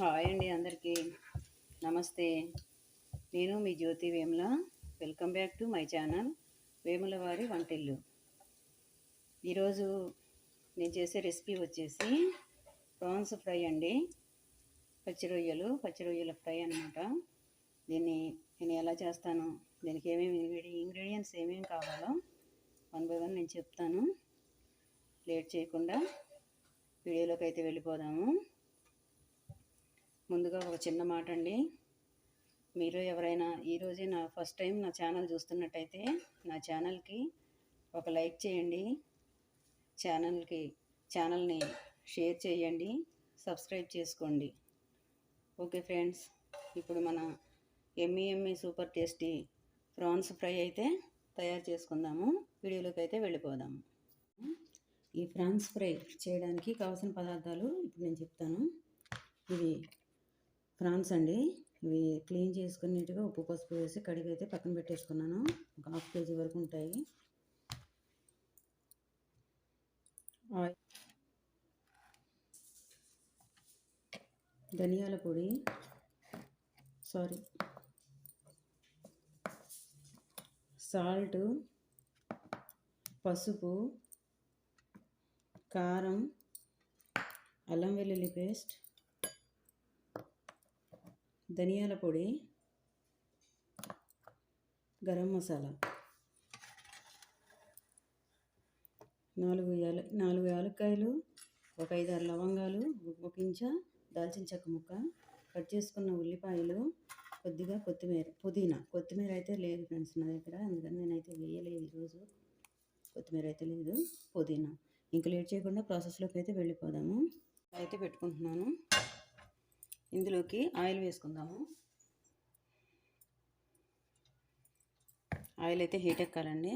Hi అండి అందరికీ. నమస్తే. నేను మీ Jyothi Vemula. Welcome back to my channel Vemula వారి వంటిల్లు. ఈరోజు నేను చేసే రెసిపీ వచ్చేసి ప్రాన్స్ ఫ్రై అండి. పచ్చి రొయ్యలు పచ్చి రొయ్యల ఫ్రై అనమాట దీన్ని నేను ఎలా చేస్తాను? దీనికి ఏమేమి ఇంగ్రీడియంట్స్ ఏమేమి కావాలో వన్ బై వన్ నేను చెప్తాను. లేట్ చేయకుండా వీడియోలోకి అయితే వెళ్ళిపోదాము. ముందుగా ఒక చిన్న మాట అండి మీరు ఎవరైనా ఈరోజే నా ఫస్ట్ టైం నా ఛానల్ చూస్తున్నట్టయితే నా ఛానల్కి ఒక లైక్ చేయండి. ఛానల్కి ఛానల్ని షేర్ చేయండి. సబ్స్క్రైబ్ చేసుకోండి. ఓకే ఫ్రెండ్స్ ఇప్పుడు మన yummy yummy super tasty prawns fry అయితే తయారు చేసుకుందాము. వీడియోలోకి అయితే వెళ్ళిపోదాము. ఈ ఫ్రాన్స్ ఫ్రై చేయడానికి కావాల్సిన పదార్థాలు ఇప్పుడు నేను చెప్తాను. ఇవి ఫ్రాన్స్ అండి. ఇవి క్లీన్ చేసుకుని నీట్గా ఉప్పు పసుపు వేసి కడిగి అయితే పక్కన పెట్టేసుకున్నాను. ఒక హాఫ్ కేజీ వరకు ఉంటాయి. ఆయిల్ ధనియాల పొడి. సారీ. సాల్ట్. పసుపు. కారం. అల్లం వెల్లుల్లి పేస్ట్. ధనియాల పొడి గరం మసాలా నాలుగు యాల నాలుగు యాలక్కాయలు ఒక ఐదారు లవంగాలు ఒక ఇంచ దాల్చిన చెక్క ముక్క కట్ చేసుకున్న ఉల్లిపాయలు కొద్దిగా కొత్తిమీర పుదీనా. కొత్తిమీర అయితే లేదు ఫ్రెండ్స్ నా దగ్గర అందుకని నేనైతే వేయలేదు ఈరోజు. కొత్తిమీర అయితే లేదు పుదీనా. ఇంకా లేట్ చేయకుండా ప్రాసెస్లోకి అయితే వెళ్ళిపోదాము. అయితే పెట్టుకుంటున్నాను. ఇందులోకి ఆయిల్ వేసుకుందాము. ఆయిల్ అయితే హీట్ ఎక్కాలండి.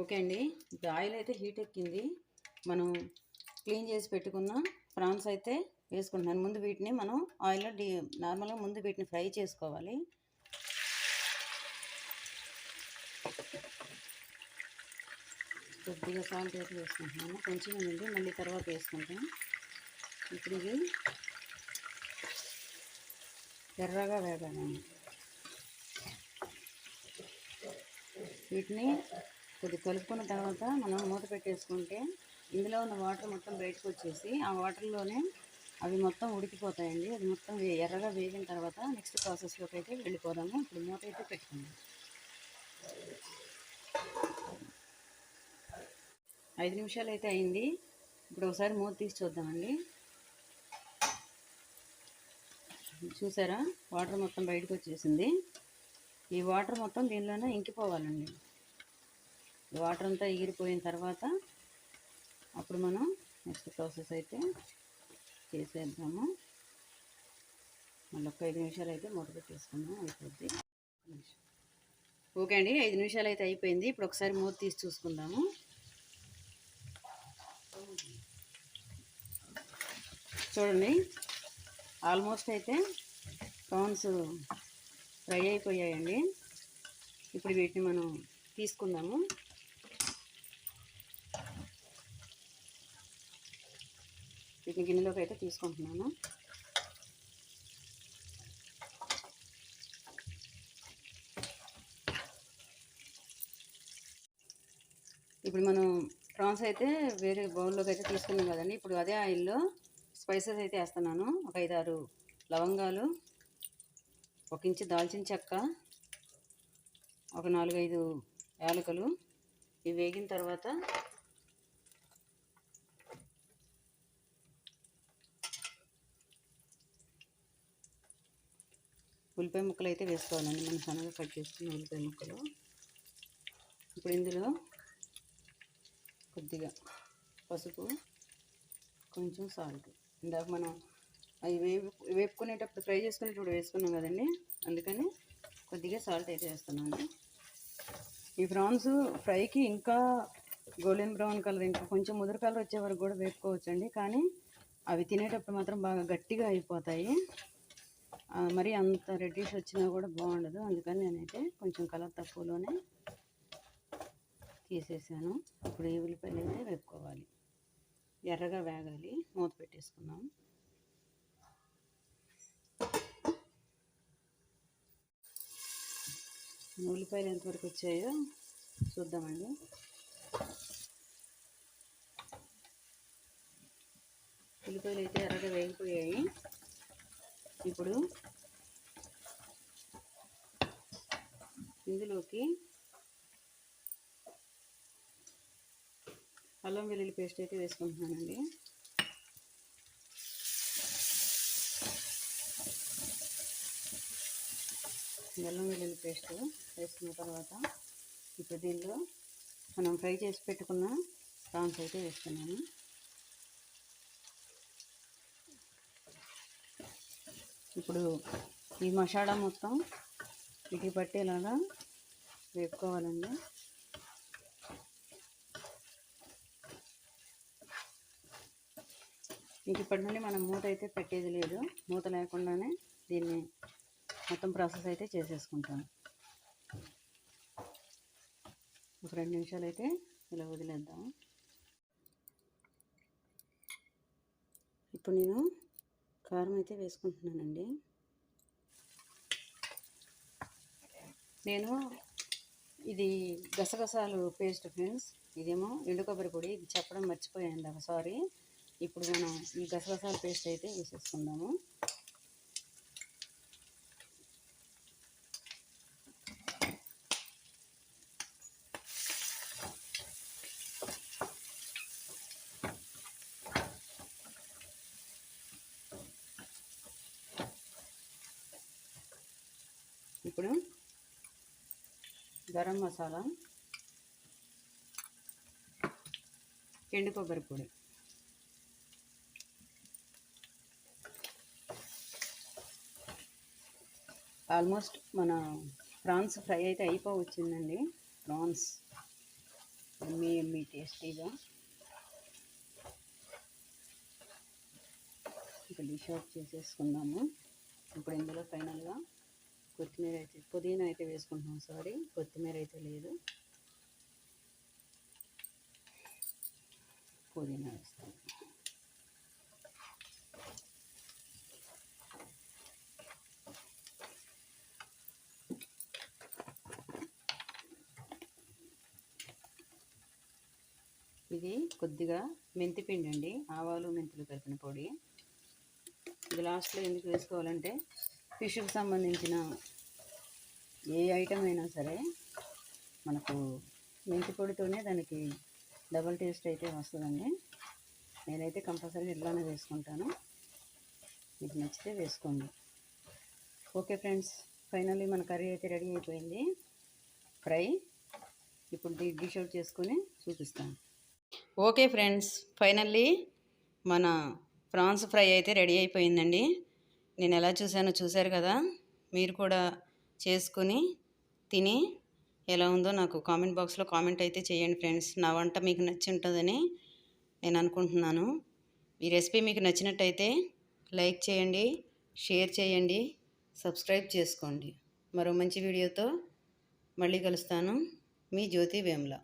ఓకే అండి. ఇప్పుడు ఆయిల్ అయితే హీట్ ఎక్కింది. మనం క్లీన్ చేసి పెట్టుకున్న ప్రాన్స్ అయితే వేసుకుంటున్నాను. ముందు వీటిని మనం ఆయిల్లో డీ నార్మల్గా ముందు వీటిని ఫ్రై చేసుకోవాలి. కొద్దిగా సాల్ట్ అయితే వేసుకుంటున్నాను. కొంచెం ఉండి మళ్ళీ తర్వాత వేసుకుంటాం. ఇప్పుడు ఇది ఎర్రగా వేగాలండి వీటిని కొద్ది కలుపుకున్న తర్వాత మనం మూత పెట్టేసుకుంటే ఇందులో ఉన్న వాటర్ మొత్తం బయటకు వచ్చేసి ఆ వాటర్లోనే అవి మొత్తం ఉడికిపోతాయండి. అది మొత్తం ఎర్రగా వేగిన తర్వాత నెక్స్ట్ ప్రాసెస్లోకి అయితే వెళ్ళిపోదాము. ఇప్పుడు మూత అయితే పెట్టుకుందాం. ఐదు నిమిషాలు అయితే అయింది. ఇప్పుడు ఒకసారి మూత తీసి చూద్దామండి. చూసారా? వాటర్ మొత్తం బయటకు వచ్చేసింది. ఈ వాటర్ మొత్తం దీనిలోనే ఇంకిపోవాలండి. వాటర్ అంతా ఎగిరిపోయిన తర్వాత అప్పుడు మనం నెక్స్ట్ ప్రాసెస్ అయితే చేసేద్దాము. మళ్ళీ ఒక ఐదు నిమిషాలు అయితే మూత పెట్టేసుకుందాం అయిపోద్ది. ఓకే అండి ఐదు నిమిషాలు అయితే అయిపోయింది. ఇప్పుడు ఒకసారి మూత తీసి చూసుకుందాము. చూడండి. ఆల్మోస్ట్ అయితే ప్రాన్స్ ఫ్రై అయిపోయాయండి. ఇప్పుడు వీటిని మనం తీసుకుందాము. వీటిని గిన్నెలోకి అయితే తీసుకుంటున్నాను. ఇప్పుడు మనం ప్రాన్స్ అయితే వేరే బౌల్లోకి అయితే తీసుకున్నాం కదండి. ఇప్పుడు అదే ఆయిల్లో స్పైసెస్ అయితే వేస్తున్నాను. ఒక ఐదారు లవంగాలు ఒక ఇంచు దాల్చిన చెక్క ఒక నాలుగైదు యాలకులు. ఇవి వేగిన తర్వాత ఉల్లిపాయ ముక్కలు అయితే వేసుకోవాలండి. మనం సన్నగా కట్ చేసుకున్న ఉల్లిపాయ ముక్కలు. ఇప్పుడు ఇందులో కొద్దిగా పసుపు కొంచెం సాల్ట్. ఇందాక మనం అవి వేపు వేపుకునేటప్పుడు ఫ్రై చేసుకునేటప్పుడు వేసుకున్నాం కదండి. అందుకని కొద్దిగా సాల్ట్ అయితే వేస్తున్నాను. ఈ ప్రాన్స్ ఫ్రైకి ఇంకా గోల్డెన్ బ్రౌన్ కలర్ ఇంకా కొంచెం ముదురు కలర్ వచ్చే వరకు కూడా వేపుకోవచ్చండి. కానీ అవి తినేటప్పుడు మాత్రం బాగా గట్టిగా అయిపోతాయి. మరి అంత రెడ్డిష్ వచ్చినా కూడా బాగుండదు. అందుకని నేనైతే కొంచెం కలర్ తక్కువలోనే తీసేసాను. ఇప్పుడు ఈ ఉల్లిపాయలు అయితే వేపుకోవాలి. ఎర్రగా వేగాలి. మూత పెట్టేసుకుందాం. ఉల్లిపాయలు ఎంతవరకు వచ్చాయో చూద్దామండి. ఉల్లిపాయలు అయితే ఎర్రగా వేగిపోయాయి. ఇప్పుడు ఇందులోకి అల్లం వెల్లుల్లి పేస్ట్ అయితే వేసుకుంటున్నానండి. అల్లం వెల్లుల్లి పేస్ట్ వేసుకున్న తర్వాత ఇప్పుడు దీనిలో మనం ఫ్రై చేసి పెట్టుకున్న ప్రాన్స్ అయితే వేస్తున్నాను. ఇప్పుడు ఈ మసాలా మొత్తం ఇది పట్టేలాగా వేపుకోవాలండి. ఇంక ఇప్పటి నుండి మనం మూత అయితే పెట్టేది లేదు. మూత లేకుండానే దీన్ని మొత్తం ప్రాసెస్ అయితే చేసేసుకుంటాం ఒక రెండు నిమిషాలు అయితే ఇలా వదిలేద్దాం. ఇప్పుడు నేను కారం అయితే వేసుకుంటున్నానండి. నేను ఇది గసగసాలు పేస్ట్ ఫ్రెండ్స్ ఇదేమో ఎండు కొబ్బరి పొడి ఇది చెప్పడం మర్చిపోయాను సారీ. ఇప్పుడు మనం ఈ గసగసాల పేస్ట్ అయితే వేసేసుకుందాము. ఇప్పుడు గరం మసాలా ఎండు కొబ్బరి పొడి. ఆల్మోస్ట్ మన ప్రాన్స్ ఫ్రై అయితే అయిపోవచ్చిందండి. ప్రాన్స్ ఎమ్మి ఎమ్మి టేస్టీగా ఇక డిష్ ఆఫ్ చేసేసుకుందాము. ఇప్పుడు ఇందులో ఫైనల్గా కొత్తిమీర అయితే పుదీనా అయితే వేసుకుంటున్నాం సారీ. కొత్తిమీర అయితే లేదు. పుదీనా వేస్తాం. ఇది కొద్దిగా మెంతి పిండి అండి ఆవాలు మెంతులు కలిపిన పొడి. ఇది లాస్ట్లో ఎందుకు వేసుకోవాలంటే ఫిష్కి సంబంధించిన ఏ ఐటమ్ అయినా సరే మనకు మెంతి పొడితోనే దానికి డబల్ టేస్ట్ అయితే వస్తుందండి. నేనైతే కంపల్సరీ ఇట్లానే వేసుకుంటాను. మీకు నచ్చితే వేసుకోండి. ఓకే ఫ్రెండ్స్ ఫైనల్లీ మన కర్రీ అయితే రెడీ అయిపోయింది. ఫ్రై. ఇప్పుడు డిష్ అవుట్ చేసుకొని చూపిస్తాను. ఓకే ఫ్రెండ్స్ ఫైనల్లీ మన ప్రాన్స్ ఫ్రై అయితే రెడీ అయిపోయిందండి. నేను ఎలా చూసానో చూశారు కదా మీరు కూడా చేసుకుని తిని ఎలా ఉందో నాకు కామెంట్ బాక్స్లో కామెంట్ అయితే చేయండి ఫ్రెండ్స్. నా వంట మీకు నచ్చి ఉంటుందని నేను అనుకుంటున్నాను. ఈ రెసిపీ మీకు నచ్చినట్టయితే లైక్ చేయండి షేర్ చేయండి సబ్స్క్రైబ్ చేసుకోండి. మరో మంచి వీడియోతో మళ్ళీ కలుస్తాను. మీ జ్యోతి వేమ్లా.